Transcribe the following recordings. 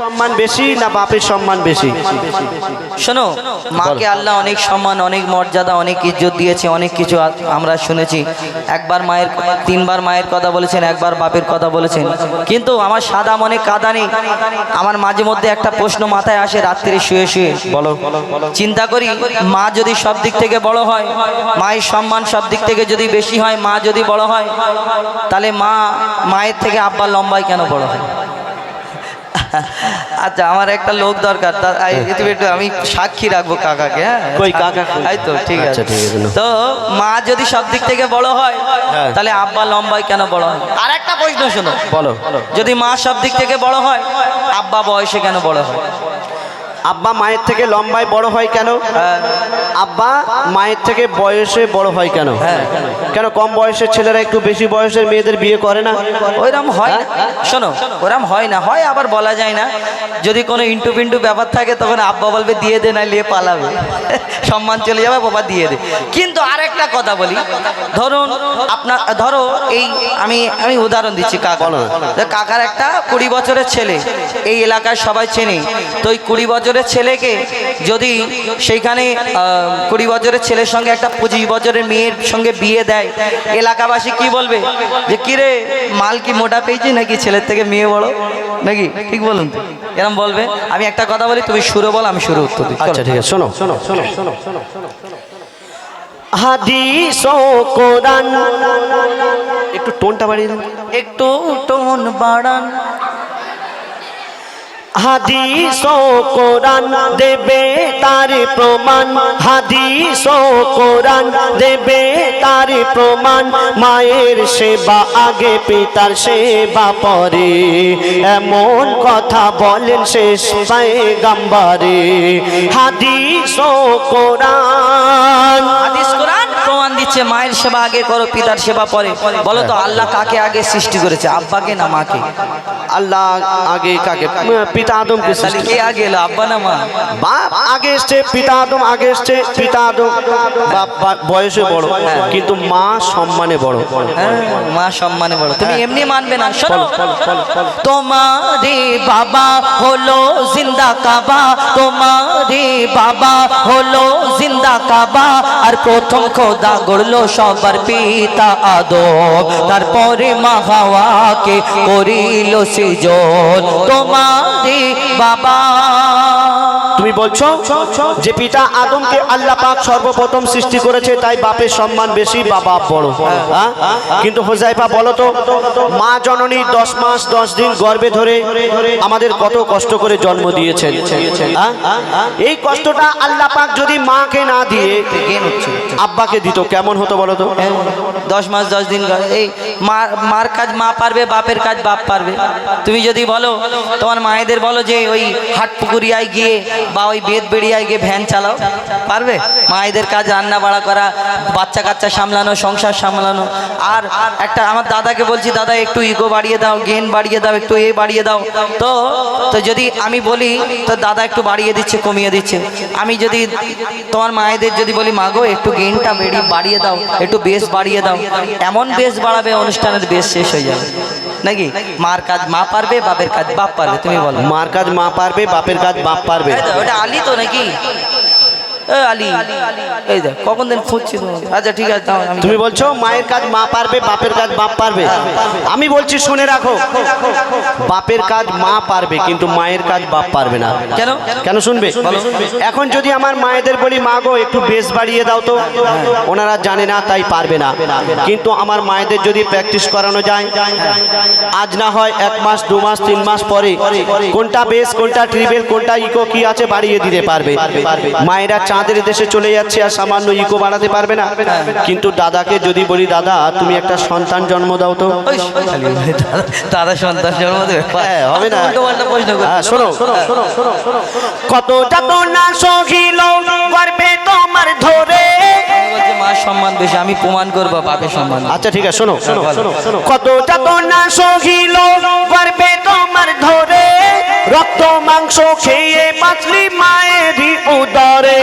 সম্মান বেশি না বাপের সম্মান বেশি? শোনো মাকে আল্লাহ অনেক সম্মান অনেক মর্যাদা অনেক ইজ্জত দিয়েছে অনেক কিছু আমরা শুনেছি। একবার মায়ের তিনবার মায়ের কথা বলেছেন একবার বাপের কথা বলেছেন। কিন্তু আমার সাদা মনে কাদা নেই আমার মাঝে মধ্যে একটা প্রশ্ন মাথায় আসে রাত্রে শুয়ে শুয়ে। বলো। চিন্তা করি মা যদি সব দিক থেকে বড় হয় মায়ের সম্মান সব দিক থেকে যদি বেশি হয় মা যদি বড় হয় তাহলে মা মায়ের থেকে আব্বা লম্বায় কেন বড় হয়? আচ্ছা আমার একটা লোক দরকার। একটু আমি সাক্ষী রাখব কাকাকে হ্যাঁ? কই কাকা? এই তো ঠিক আচ্ছা, আছে। ঠিক আছে, তো মা যদি সব দিক থেকে বড় হয় হ্যাঁ। তাহলে আব্বা লম্বায় কেন বড় হয়? আর একটা প্রশ্ন শোনো। বলো। যদি মা সব দিক থেকে বড় হয় আব্বা বয়সে কেন বড় হয়? আব্বা মায়ের থেকে লম্বায় বড় হয় কেন? হ্যাঁ। আব্বা মায়ের থেকে বয়সে বড় হয় কেন? হ্যাঁ। কেন কম বয়সের ছেলেরা একটু বেশি বয়সের মেয়েদের বিয়ে করে না? ওইরকম হয় না। শোনো ওরম হয় না। হয় আবার বলা যায় না। যদি কোনো ইন্টু পিন্টু ব্যাপার থাকে তখন আব্বা বলবে দিয়ে দে না নিয়ে পালাবে। সম্মান চলে যাবে বাবা দিয়ে দে। কিন্তু আর একটা কথা বলি। ধরুন আপনার ধরো এই আমি আমি উদাহরণ দিচ্ছি কাকা কাকার একটা কুড়ি বছরের ছেলে। এই এলাকায় সবাই চেনে। তো ওই কুড়ি বছরের ছেলেকে যদি সেইখানে কুড়ি বছরের ছেলের সঙ্গে একটা পঁচিশ বছরের মেয়ের সঙ্গে বিয়ে দেয়। এলাকাবাসী কি বলবে? যে কিরে মাল কি মোটা পেয়েছি নাকি? ছেলের থেকে মেয়ে বড়? নাকি? ঠিক বলুন তো। এরম বলবে। আমি একটা কথা বলি তুমি শুরু বল আমি শুরু উত্তর দিই আচ্ছা ঠিক আছে শোনো। শোনো শোনো শোনো শোনো শোনো হাদিস ও কোরআন। একটু টোনটা বাড়িয়ে দিন। একটু টোন বাড়ান। হাদিস ও কোরআন দেবে তার প্রমাণ। হাদিস ও কোরআন দেবে তার প্রমাণ। মায়ের সেবা আগে, পিতার সেবা পরে। এমন কথা বলেন শেষ গাম্বারে হাদিস ও কোরআন। হাদিস কোরআন প্রমাণ দিচ্ছে, মায়ের সেবা আগে করো, পিতার সেবা পরে। বলো তো, আল্লাহ কাকে আগে সৃষ্টি করেছে, আব্বাকে না মাকে? আল্লাহ আগে কাকে পিতা আদমকে সৃষ্টি কে আগে এলো আব্বা না মা? বাপ আগে এসছে পিতা আদম আগে এসছে পিতা আদম। বাপ বয়সে বড় কিন্তু মা সম্মানে বড়। হ্যাঁ, মা সম্মানে বড়। তুমি এমনি মানবে না শোনো। তোমারে বাবা হলো জিন্দা কাবা তোমারে বাবা হলো জিন্দা কাবা। আর প্রথম খোদা গড়লো সবার পিতা আদম। তারপরে মা হাওয়াকে করিল সৃজন তোমারে বাবা। তুমি বলছো যে পিতা আদমকে আল্লাহ পাক সর্বপ্রথম সৃষ্টি করেছে, তাই বাপের সম্মান বেশি, বা বাপ বড় হ্যাঁ? কিন্তু হোজাইফা বলো তো, মা জননী দশ মাস, দশ দিন গর্ভে ধরে আমাদের কত কষ্ট করে জন্ম দিয়েছেন হ্যাঁ? এই কষ্টটা আল্লাহ পাক যদি মাকে না দিয়ে আব্বাকে দিত, কেমন হতো বলো তো দশ মাস, দশ দিন এই মার কাজ মা পারবে, বাপের কাজ বাপ পারবে তুমি যদি বলো, তোমার মায়েদের বলো যে ওই হাট পুকুরিয়ায় গিয়ে বা ওই বেদ বেড়িয়ায় গিয়ে ভ্যান চালাও। পারবে? মায়েদের কাজ রান্না বাড়া করা বাচ্চা কাচ্চা সামলানো সংসার সামলানো। আর একটা আমার দাদাকে বলছি দাদা একটু ইগো বাড়িয়ে দাও গেন বাড়িয়ে দাও একটু এ বাড়িয়ে দাও। তো তো যদি আমি বলি তো দাদা একটু বাড়িয়ে দিচ্ছে কমিয়ে দিচ্ছে। আমি যদি তোমার মায়েদের যদি বলি মাগো একটু গেনটা বেরিয়ে বাড়িয়ে দাও একটু বেশ বাড়িয়ে দাও। এমন বেশ বাড়াবে অনুষ্ঠানের বেশ শেষ হয়ে যাবে। নাকি? মার কাজ মা পারবে বাপের কাজ বাপ পারবে তুমি বলো। মার কাজ মা পারবে বাপের কাজ বাপ পারবে। ওটা আলি তো নাকি? আলি এই দেখ কখন দিন খুঁজছি আচ্ছা ঠিক আছে তুমি বলছো মায়ের কাজ মা পারবে বাপের কাজ বাপ পারবে? আমি বলছি শুনে রাখো। বাপের কাজ মা পারবে কিন্তু মায়ের কাজ বাপ পারবে না। কেন? কেন শুনবে? এখন যদি আমার মায়েদের বলি মা গো একটু বেশ বাড়িয়ে দাও তো। ওনারা জানে না তাই পারবে না। কিন্তু আমার মায়েদের যদি প্র্যাকটিস করানো যায় আজ না হয় এক মাস দু মাস তিন মাস পরে কোনটা বেশ কোনটা ট্রিবেল কোনটা ইকো কি আছে বাড়িয়ে দিতে পারবে। মায়েরা চাঁদের দেশে চলে যাচ্ছে আর সামান্য ইকো বাড়াতে পারবে না। কিন্তু দাদাকে যদি বলি দাদা তুমি একটা সন্তান জন্ম দাও তো। দাদা- সন্তান জন্ম দেবে। হ্যাঁ, হবে না। করছে। হ্যাঁ, শোনো কতটা তো না সহিল গর্বে তোমার ধরে। আমি বলছি মার সম্মান বেশি আমি প্রমাণ করব বাপের সম্মান। আচ্ছা ঠিক আছে শোনো কতটা তো না সহিল গর্বে তোমার ধরে রক্ত মাংস খেয়ে বাঁচলি মায়েরই উদরে।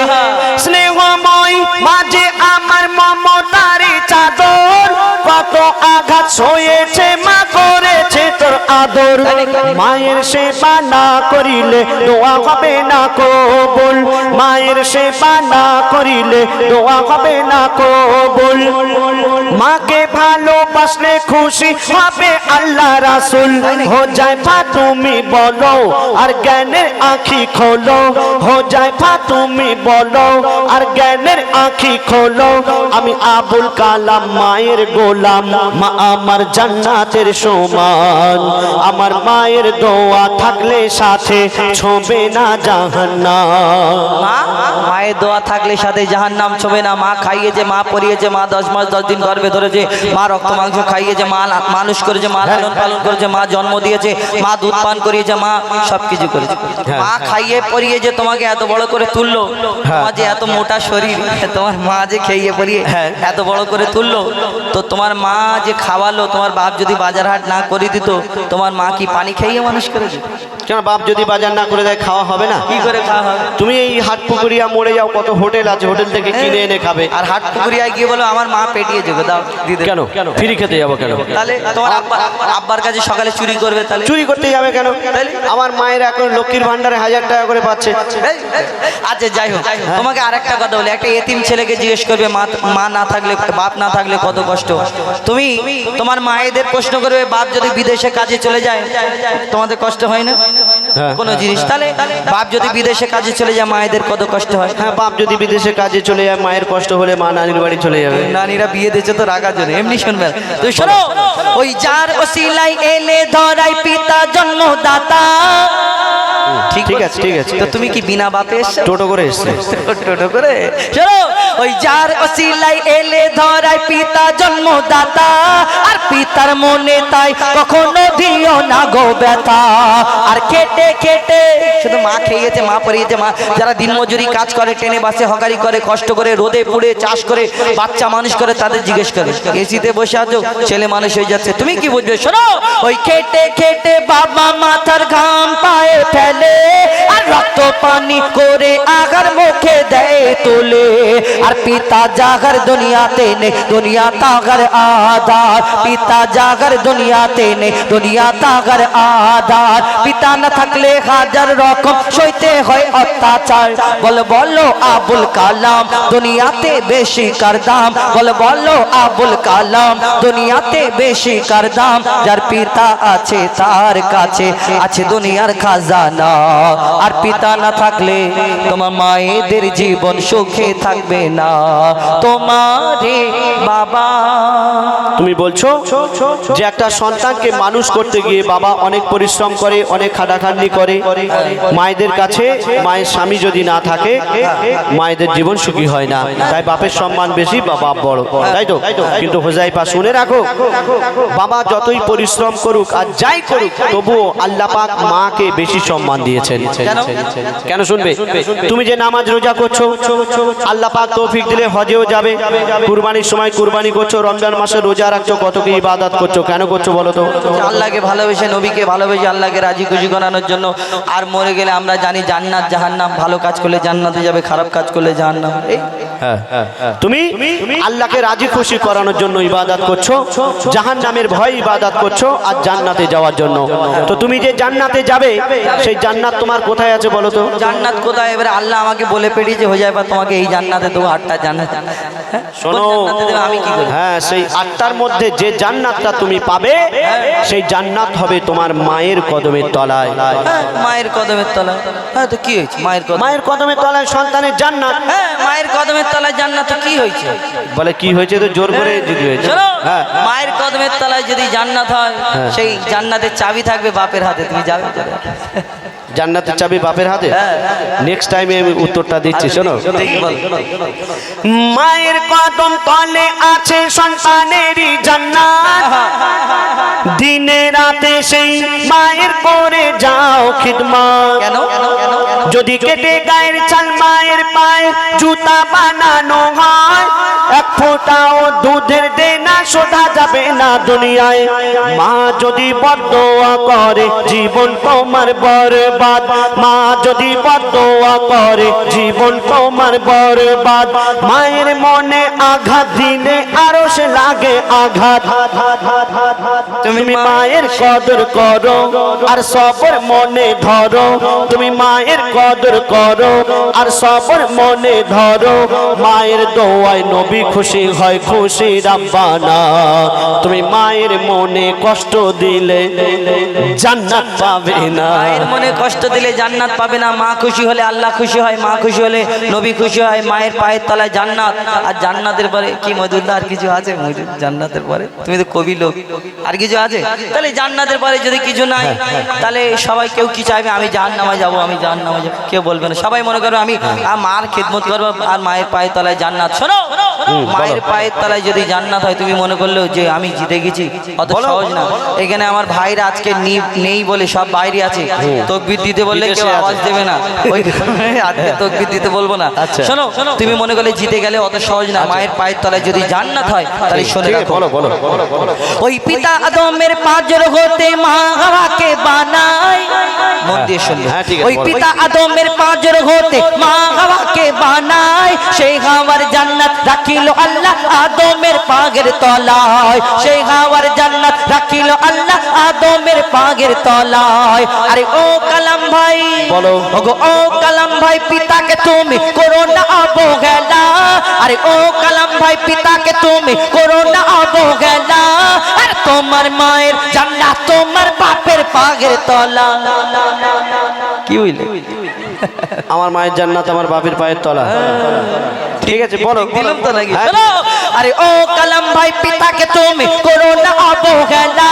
স্নেহময় মাঝে আমার মমতারে চাদর কত আঘাত সয়েছে আদর। মায়ের সেবা না করিলে দোয়া হবে না কবুল। মায়ের সেবা না করিলে দোয়া হবে না কবুল। মাকে ভালোবাসলে খুশি হবে আল্লাহ রাসুল। হো যায় ফা তুমি বলো আর জ্ঞানের আঁখি খোলো। হো যায় ফা তুমি বলো আর জ্ঞানের আঁখি খোলো। আমি আবুল কালাম মায়ের গোলাম মা আমার জান্নাতের সমান। আমার মায়ের দোয়া থাকলে সাথে ছোবে না জাহান্নাম। মা মায়ের দোয়া থাকলে সাথে জাহান নাম ছবে না। মা খাইয়েছে মা পরিয়েছে মা দশ মাস দশ দিন গর্ভে ধরেছে। মা রক্ত মাংস খাইয়েছে মা মানুষ করেছে মা লালন পালন করেছে মা জন্ম দিয়েছে মা দুধ পান করিয়েছে মা সবকিছু করেছে। মা খাইয়ে পরিয়ে যে তোমাকে এত বড় করে তুললো। তোমার যে এত মোটা শরীর তোমার মা যে খেয়ে পড়িয়ে এত বড় করে তুললো তো তোমার মা যে খাওয়ালো তোমার বাপ যদি বাজার হাট না করে দিত তোমার মা কি পানি খেয়ে মানুষ করেছে কেন বাপ যদি বাজার না করে দেয় খাওয়া হবে না? কি করে খাওয়া হবে? তুমি এই হাট পুকুরিয়া মরে যাও কত হোটেল আছে হোটেল থেকে কিনে এনে খাবে। আর হাট পুকুরিয়ায় গিয়ে বলো আমার মা পেটিয়ে যাবে দাও দিদি কেন? কেন? ফ্রি খেতে যাব কেন? তাহলে তোমার আব্বা আব্বার কাছে সকালে চুরি করবে তাহলে? চুরি করতে যাবে কেন? আমার মায়ের এখন লক্ষ্মীর ভান্ডারে হাজার টাকা করে পাচ্ছে। আচ্ছা যাই হোক তোমাকে আরেকটা কথা বলি একটা এতিম ছেলেকে জিজ্ঞেস করবে মা মা না থাকলে বাপ না থাকলে কত কষ্ট? তুমি তোমার মায়েদের প্রশ্ন করবে বাপ যদি বিদেশে কাজে চলে যায় তোমাদের কষ্ট হয় না? হ্যাঁ। কোনো জিনিস। তাহলে বাপ যদি বিদেশে কাজে চলে যায় মায়েদের কত কষ্ট হয়? হ্যাঁ বাপ যদি বিদেশে কাজে চলে যায় মায়ের কষ্ট হলে মা নানির বাড়ি চলে যাবে। নানিরা বিয়ে দিয়েছে তো রাগা জন্য এমনি শুনবেন। তুই শোনো ওই যার ওসিলাই এলে ধরাই পিতা জন্মদাতা। ঠিক আছে ঠিক আছে। তো তুমি কি বিনা বাপে এসছো? টোটো করে এসছে। টোটো করে? শোনো ওই যার ওসিলাই এলে ধরাই পিতা জন্মদাতা আর পিতার মনে তাই কখনো দিও না গো ব্যথা। আর খেটে খেটে শুধু মা খেয়েছে মা পরিয়েছে মা যারা দিনমজুরি কাজ করে ট্রেনে বাসে হকারি করে কষ্ট করে রোদে পুড়ে চাষ করে বাচ্চা মানুষ করে তাদের জিজ্ঞেস করে এসিতে বসে আছো? ছেলে মানুষ হয়ে যাচ্ছে। তুমি কি বুঝবে? শোনো ওই খেটে খেটে বাবা মাথার ঘাম পায়ে ফেলে রক্ত পানি করে আগার মুখে দেয় তোলে। আর পিতা জাগর দুনিয়াতে নে দুনিয়া তাগর আধার পিতা জাগর দুনিয়াতে নে দুনিয়া তাগর আধার পিতা না থাকলে হাজার রকম সইতে হয় অত্যাচার। বল, বলো, আবুল কালাম, দুনিয়াতে বেশি কার দাম? বল, বলো, আবুল কালাম, দুনিয়াতে বেশি কার দাম? যার পিতা আছে তার কাছে, আছে দুনিয়ার খাজানা। আর পিতা না থাকলে তোমার মায়েদের জীবন সুখে থাকবে না। তোমারে বাবা। তুমি বলছো যে একটা সন্তানকে মানুষ করতে গিয়ে বাবা অনেক পরিশ্রম করে অনেক খাটাখাটনি করে। মায়েদের কাছে মায়ের স্বামী যদি না থাকে মায়েদের জীবন সুখী হয় না। তাই বাপের সম্মান বেশি বা বাপ বড়। তাই তো? কিন্তু হোজাইপা শুনে রাখো বাবা যতই পরিশ্রম করুক আর যাই করুক তবুও আল্লাহ পাক মাকে বেশি সম্মান দিয়েছেন। কেন? শুনবে? তুমি যে নামাজ রোজা করছ আল্লাহ পাক তৌফিক দিলে হজেও যাবে। কুরবানির সময় কুরবানি করছ রমজান মাসে রোজা রাখছো কত কি ইবাদত করছ কেন করছ বলো তো? আল্লাহকে ভালোবেসে নবীকে ভালোবেসে আল্লাহকে রাজি খুশি করানোর জন্য। আর মরে গেলে আমরা জানি জান্নাত জাহান্নাম ভালো কাজ করলে জান্নাতে যাবে খারাপ কাজ করলে জাহান্নাম। এই? তুমি আল্লাহকে রাজি খুশি করানোর জন্য ইবাদত করছ জাহান নামের ভয় ইবাদত করছ আর জান্নাতে যাওয়ার জন্য। তো তুমি যে জান্নাতে যাবে সেই জান্নাত তোমার কোথায় আছে বলো তো? জান্নাত কোথায়? এবারে আল্লাহ আমাকে বলে পেরিয়েছে হয়ে যাবে তোমাকে এই জান্নাতে দেবো আটটা জান্নাত। হ্যাঁ? শোনো আমি কি হ্যাঁ সেই আটটার মধ্যে যে জান্নাতটা তুমি পাবে সেই জান্নাত হবে তোমার মায়ের কদমের তলায়। হ্যাঁ, মায়ের কদমের তলায়। হ্যাঁ তো কি হয়েছে? মায়ের কদম মায়ের কদমের তলায় সন্তানের জান্নাত। হ্যাঁ মায়ের কদমের তলায় জান্নাত তো কি হয়েছে? বলে কি হয়েছে তো? জোর করে যদি হয়েছে। হ্যাঁ। মায়ের কদমের তলায় যদি জান্নাত হয়। সেই জান্নাতের চাবি থাকবে বাপের হাতে তুমি যাবে। জান্নাতের চাবি বাপের হাতে? নেক্সট টাইমে আমি উত্তরটা দিচ্ছি শোনো। মায়ের কদম তলে আছে সন্তানেরই জান্নাত। দিনে রাতে সেই মায়ের করে যাও খিদমত। কেন? যদি কেটে গায়ের চাল মায়ের মায়ের জুতা বানানো হয়। এক ফোঁটাও দুধের দেনা শোধা যাবে না দুনিয়ায়। মা যদি বদোয়া করে, জীবন তোমার বরবাদ। মা যদি বদোয়া করে, জীবন তোমার বরবাদ। মায়ের মনে আঘাত দিলে আরও সে লাগে আঘাত। তুমি মায়ের কদর করো আর সবর মনে ধরো। তুমি মায়ের কদর করো আর সবর মনে ধরো, মায়ের দোয়ায় নবী খুশি হয়, খুশি রাব্বানা। তুমি মায়ের মনে কষ্ট দিলে জান্নাত পাবে না। মায়ের মনে কষ্ট দিলে জান্নাত পাবে না। মা খুশি হলে আল্লাহ খুশি হয়, মা খুশি হলে নবী খুশি হয়, মায়ের পায়ের তলায় জান্নাত। আর জান্নাতের পরে কি মজুদা আর কিছু আছে জান্নাতের পরে? তুমি তো কবি লোক। আর কিছু আছে? তাহলে জান্নাতের পরে যদি কিছু নাই, তাহলে সবাই কেউ কি চাইবে? আমি জাহান নামায় যাব, আমি জাহান নামায় যাব। কেউ বলবে না। সবাই মনে করো আমি মার খেদমত করব আর মায়ের পায়ের তলায় জান্নাত। শোনো মায়ের পায়ের তলায় যদি জান্নাত হয় তুমি মনে করলেও যে আমি জিতে গেছি অত সহজ না। এখানে আমার ভাইরা আজকে নেই বলে সব বাইরে আছে। তকবির দিতে বললে কেউ আওয়াজ দেবে না। ওই আজকে তকবির দিতে বলব না। আচ্ছা। শোনো তুমি মনে করলে জিতে গেলে অত সহজ না। মায়ের পায়ের তলায় যদি জান্নাত হয় তাহলে শুনে ওই পিতা আদমের পাঁচর হতে মা হাওয়াকে বানায়। মন দিয়ে শুনবে। হ্যাঁ, ওই পিতা আদমের পাঁচর হতে মা হাওয়াকে বানায়? সেই হাওয়ার জান্নাত রাখিল আল্লাহ আদমের পাগের তলায়। সেই হাওয়ার জান্নাত রাখিল আল্লাহ আদমের পাগের তলায়। আরে ও কালাম ভাই বলো। ওগো ও কালাম ভাই পিতাকে তুমি করো না অবহেলা। আরে ও কালাম ভাই পিতাকে তুমি করো না অবহেলা। আর তোমার মায়ের জান্নাত তোমার বাপের পাগের তলা। কি হইলে? আমার মায়ের জান্নাত আমার বাপের পায়ের তলা। ঠিক আছে বলো দিলাম তো নাকি? হ্যাঁ, আরে ও কালাম ভাই পিতাকে তুমি করো না অবহেলা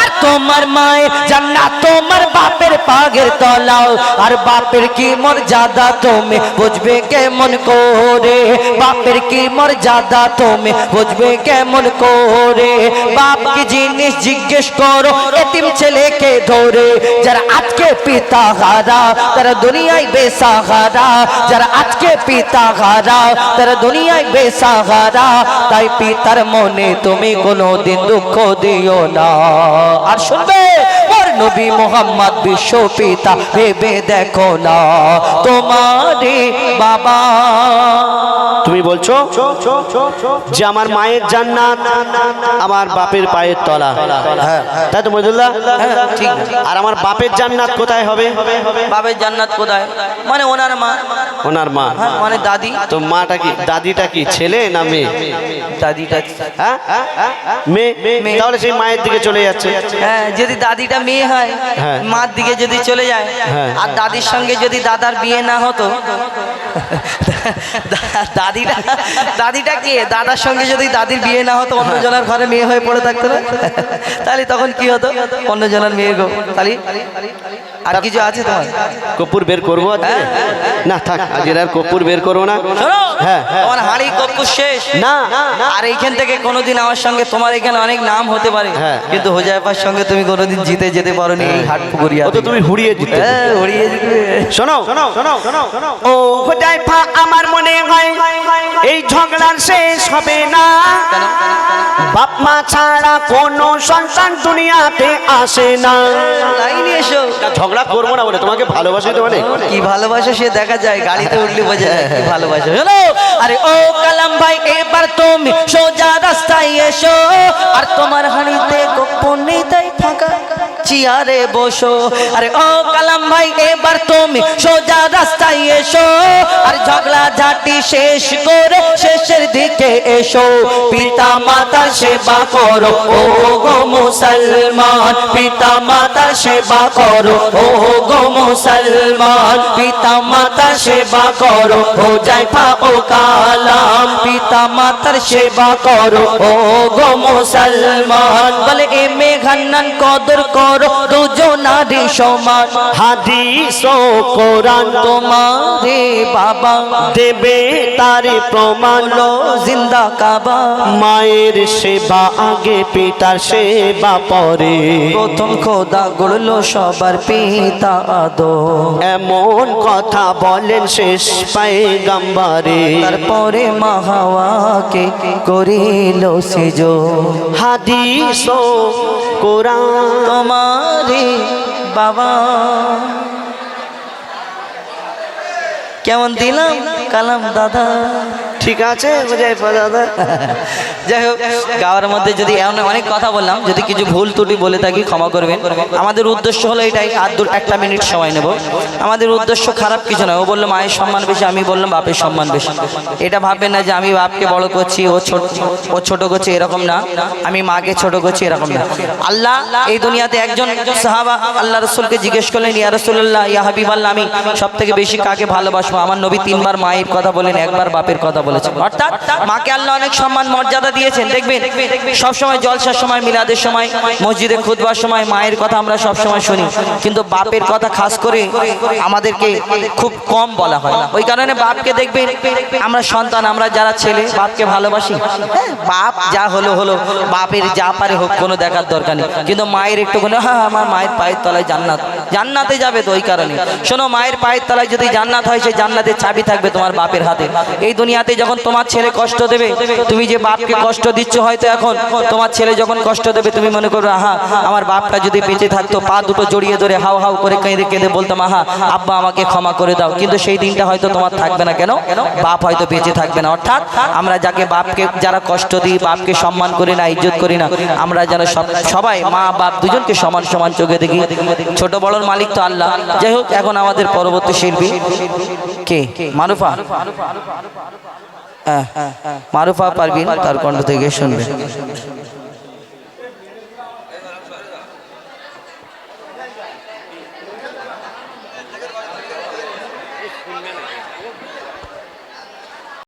আর তোমার মায়ের জান্নাত তোমার বাপের পাগের তলাও আর বাপের কি মর্যাদা তুমি বুঝবে কেমন করে বাপের কি মর্যাদা তুমি বুঝবে কেমন করে বাপ কি জিনিস জিজ্ঞেস করো এতিম ছেলেকে ধরে যারা আজকে পিতা হারা তারা দুনিয়ায় বেসাহারা যারা আজকে পিতা হারা তারা দুনিয়ায় বেসাহারা তাই পিতার মনে তুমি কোনো দিন দুঃখ দিও না। আর শুনবে? ওর নবী মোহাম্মদ বিশ্ব পিতা ভেবে দেখো না। তোমারে বাবা। তুমি বলছো যে আমার মায়ের জান্নাত আমার বাপের পায়ের তলা। তাই তো মজুল্লাহ ঠিক। আর আমার বাপের জান্নাত কোথায় হবে? বাপের জান্নাত কোথায়? মানে ওনার মা। ওনার মা। হ্যাঁ, মানে দাদি। তো মাটা কি? দাদিটা কি ছেলে না মেয়ে? দাদিটা হ্যাঁ? মেয়ে। তাহলে সেই মায়ের দিকে চলে যাচ্ছে। হ্যাঁ যদি দাদিটা মেয়ে হয় হ্যাঁ। মার দিকে যদি চলে যায় হ্যাঁ। আর দাদির সঙ্গে যদি দাদার বিয়ে না হতো দাদিটা দাদিটা কে? দাদার সঙ্গে যদি দাদির বিয়ে না হতো অন্যজনের ঘরে মেয়ে হয়ে পড়ে থাকতো না? তাহলে তখন কি হতো? অন্যজনের মেয়ে গো। তাহলে আর কিছু আছে তোমার? কপুর বের করব না থাক আজকে আর কপুর বের করব না। শোনো হ্যাঁ হ্যাঁ। তোমার হাঁড়ি কপ্পু শেষ। না আর এইখান থেকে কোনোদিন আমার সঙ্গে তোমার এখানে অনেক নাম হতে পারে। হ্যাঁ। কিন্তু হোজাইফার সঙ্গে তুমি কোনোদিন জিতে যেতে পারো নি এই হাট পুকুরিয়া তো তুমি হুড়িয়ে দিতে হ্যাঁ উড়িয়ে দিতে শোনো শোনো শোনো শোনো। ও হোজাইফা আমার মনে হয় এই ঝগড়ার শেষ হবে না। বাপ মা ছাড়া কোনো সন্তান দুনিয়াতে আসে না। ঝগড়া করব না বলে তোমাকে ভালোবাসি তো অনেক। কি ভালোবাসা সে দেখা যায় গাড়িতে উঠলে বোঝা যায় কি ভালোবাসা। শোনো আরে ও কালাম ভাই এবার তুমি সোজা রাস্তায় এসো। আর তোমার হাঁড়িতে গোপনে তাই ফাঁকা। চেয়ারে বসো। আরে ও কালাম ভাই, এবার তুমি সোজা রাস্তায় এসো। আর ঝগড়া ঝাঁটি শেষ করে শেষের দিকে এসো। পিতা মাতার সেবা করো। ও গো মুসলমান পিতা মাতার সেবা করো। ও গো মুসলমান পিতা মাতার সেবা করো, ও জাইফা ও কালাম পিতা মাতার সেবা করো, ও গো মুসলমান, বলে এ মেঘান্নান কদর করো দুজনারি সমান। হাদিস ও কোরআন তোমার বাবা, দেবে তার প্রমাণ জিন্দা কাবা। মায়ের সেবা আগে, পিতার সেবা পরে। প্রথম খোদা গড়লো সবার পিতা আদো এমন কথা বলেন শেষ পায়গাম্বারে। তারপরে মাহাওয়াকে করিল সেজো। হাদিস কোরআন। তোমারে বাবা। কেমন দিলাম? কালাম দাদা। ঠিক আছে হুজাইফা দাদা। যাই হোক গাওয়ার মধ্যে যদি এমন অনেক কথা বললাম যদি কিছু ভুল ত্রুটি বলে থাকি ক্ষমা করবেন। আমাদের উদ্দেশ্য হলো এটাই আর দু একটা মিনিট সময় নেব। আমাদের উদ্দেশ্য খারাপ কিছু নয়। ও বলল মায়ের সম্মান বেশি আমি বললাম বাপের সম্মান বেশি। এটা ভাববেন না যে আমি বাপকে বড় করছি ও ছোট ও ছোট করছে এরকম না। আমি মাকে ছোট করছি এরকম না। আল্লাহ এই দুনিয়াতে একজন সাহাবা আল্লাহ রসুলকে জিজ্ঞেস করলেন ইয়া রসুল্লাহ ইয়া হাবিব আল্লাহ আমি সব থেকে বেশি কাকে ভালোবাসবো? আমার নবী তিনবার মায়ের কথা বলেন একবার বাপের কথা বলেছেন। অর্থাৎ মাকে আল্লাহ অনেক সম্মান মর্যাদা দিয়েছেন দেখবেন? সব সময় জলসার সময় মিলাদের সময় মসজিদে খুদবার সময় মায়ের কথা আমরা সব সময় শুনি। কিন্তু বাপের কথা খাস করে আমাদেরকে খুব কম বলা হয় ওই কারণে বাপকে দেখবেন আমরা সন্তান আমরা যারা ছেলে বাপকে ভালোবাসি। হ্যাঁ, বাপ যা হলো হলো বাপের যা পারে হোক কোনো দেখার দরকার নেই। কিন্তু মায়ের একটুখানি হ্যাঁ আমার মায়ের পায়ের তলায় জান্নাত। জান্নাতে যাবে তো ওই কারণে। শোনো, মায়ের পায়ের তলায় যদি জান্নাত হয়, সেই জান্নাতের চাবি থাকবে তোমার বাপের হাতে। এই দুনিয়াতে যখন তোমার ছেলে কষ্ট দেবে, তুমি যে বাপকে কষ্ট দিচ্ছ হয়তো এখন, তোমার ছেলে যখন কষ্ট দেবে, তুমি মনে করো আহা, আমার বাপটা যদি বেঁচে থাকতো, পা দুটো জড়িয়ে ধরে হাও হাও করে কেঁদে কেঁদে বলতাম, আহা, আব্বা, আমাকে ক্ষমা করে দাও। কিন্তু সেই দিনটা হয়তো তোমার থাকবে না। কেন? বাপ হয়তো বেঁচে থাকবে না। অর্থাৎ আমরা যাকে বাপকে, যারা কষ্ট দিই, বাপকে সম্মান করি না, ইজ্জত করি না, আমরা যেন সব, সবাই মা বাপ দুজনকে সমান সমান চোখে দেখি। ছোট বড়র মালিক তো আল্লাহ। যাই হোক, এখন আমাদের পরবর্তী শিল্পী কে? মারুফা। মারুফা পারবিন তার কণ্ঠ থেকে শুনবে।